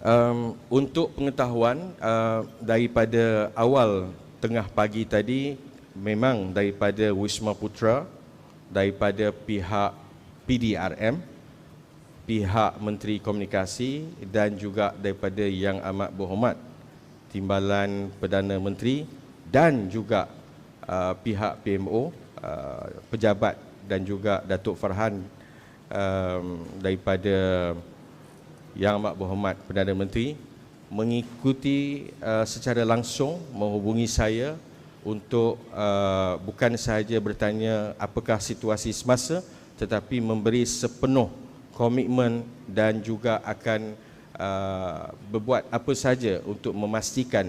Um, untuk pengetahuan uh, daripada awal tengah pagi tadi memang daripada Wisma Putra daripada pihak PDRM pihak Menteri Komunikasi dan juga daripada Yang Amat Berhormat Timbalan Perdana Menteri dan juga uh, pihak PMO uh, pejabat dan juga Datuk Farhan um, daripada yang Amat Berhormat Perdana Menteri mengikuti uh, secara langsung menghubungi saya untuk uh, bukan sahaja bertanya apakah situasi semasa tetapi memberi sepenuh komitmen dan juga akan uh, berbuat apa saja untuk memastikan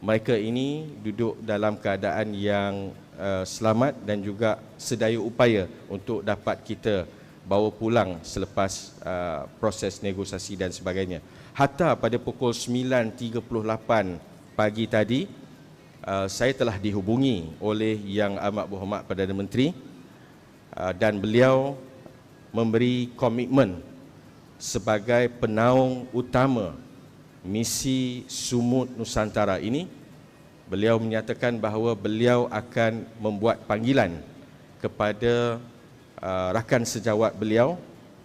mereka ini duduk dalam keadaan yang uh, selamat dan juga sedaya upaya untuk dapat kita bawa pulang selepas uh, proses negosiasi dan sebagainya. Hatta pada pukul 9.38 pagi tadi, uh, saya telah dihubungi oleh Yang Amat Berhormat Perdana Menteri uh, dan beliau memberi komitmen sebagai penaung utama misi Sumut Nusantara ini. Beliau menyatakan bahawa beliau akan membuat panggilan kepada uh, rakan sejawat beliau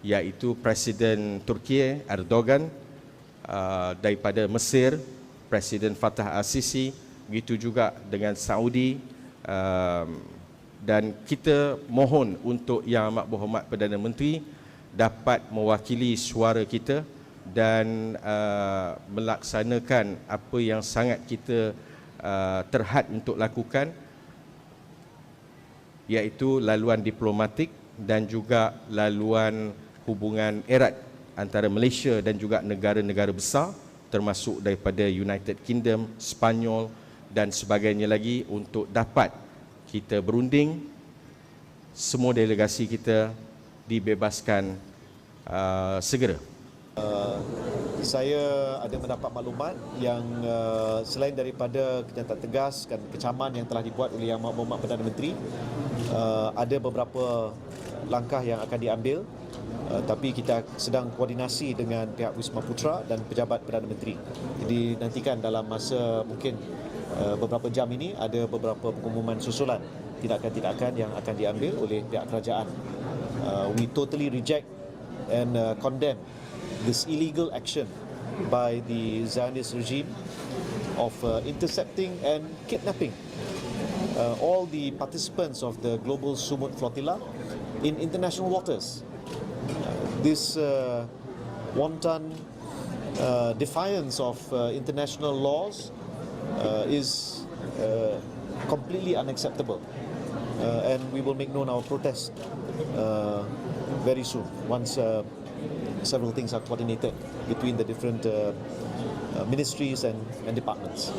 iaitu Presiden Turki Erdogan uh, daripada Mesir Presiden Fatah Al-Sisi begitu juga dengan Saudi uh, dan kita mohon untuk Yang Amat Berhormat Perdana Menteri dapat mewakili suara kita dan uh, melaksanakan apa yang sangat kita uh, terhad untuk lakukan iaitu laluan diplomatik dan juga laluan hubungan erat antara Malaysia dan juga negara-negara besar termasuk daripada United Kingdom, Spanyol dan sebagainya lagi untuk dapat kita berunding semua delegasi kita dibebaskan uh, segera. Uh, saya ada mendapat maklumat yang uh, selain daripada kenyataan tegas dan kecaman yang telah dibuat oleh Yang Berhormat Perdana Menteri uh, ada beberapa langkah yang akan diambil uh, tapi kita sedang koordinasi dengan pihak Wisma Putra dan pejabat Perdana Menteri. Jadi nantikan dalam masa mungkin uh, beberapa jam ini ada beberapa pengumuman susulan tindakan-tindakan yang akan diambil oleh pihak kerajaan. Uh, we totally reject and uh, condemn this illegal action by the Zionist regime of uh, intercepting and kidnapping uh, all the participants of the global Sumut flotilla in international waters. Uh, this uh, wanton uh, defiance of uh, international laws uh, is completely unacceptable. And we will make known our protest very soon once several things are coordinated between the different ministries and, and departments.